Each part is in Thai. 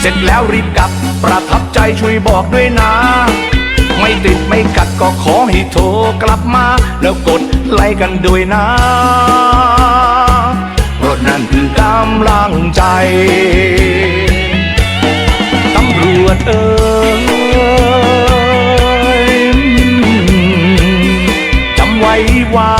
เสร็จแล้วรีบกลับ ประทับใจช่วยบอกด้วยนะ ไม่ติดไม่กัดก็ขอให้โทรกลับมา แล้วกดไลค์กันด้วยนะเพราะนั่นคือกำลังใจตำรวจเอ่ยจำไว้ว่า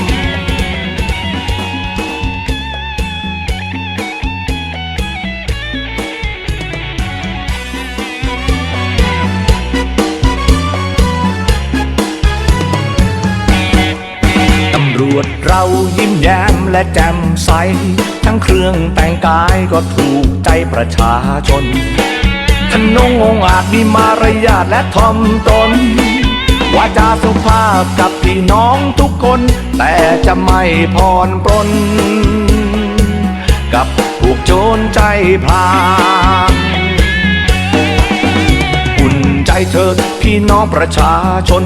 เรายิ้มแย้มและแจ่มใส ทั้งเครื่องแต่งกายก็ถูกใจประชาชนทนงองอาจมีมารยาทและทอมตนวาจาสุภาพกับพี่น้องทุกคน แต่จะไม่พรปรนกับพวกโจรใจพลานอุ่นใจเถิดพี่น้องประชาชน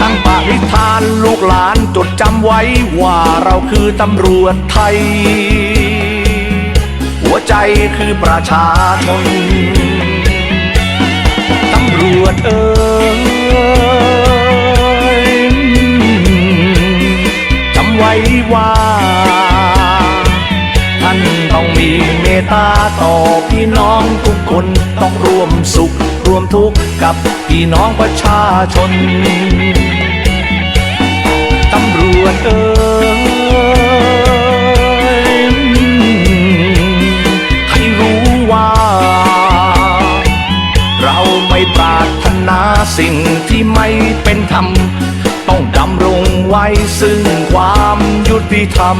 ตั้งปณิธานลูกหลานจดจำไว้ว่าเราคือตำรวจไทย หัวใจคือประชาชนตำรวจเอ่ยจำไว้ว่า ท่านต้องมี ตตาต่อพี่น้องทุกคนต้องร่วมสุขร่วมทุกข์กับพี่น้องประชาชน ตำรวจเอ่ยให้รู้ว่า เราไม่ปรารถนาสิ่งที่ไม่เป็นธรรม ต้องดำรงไว้ซึ่งความยุติธรรม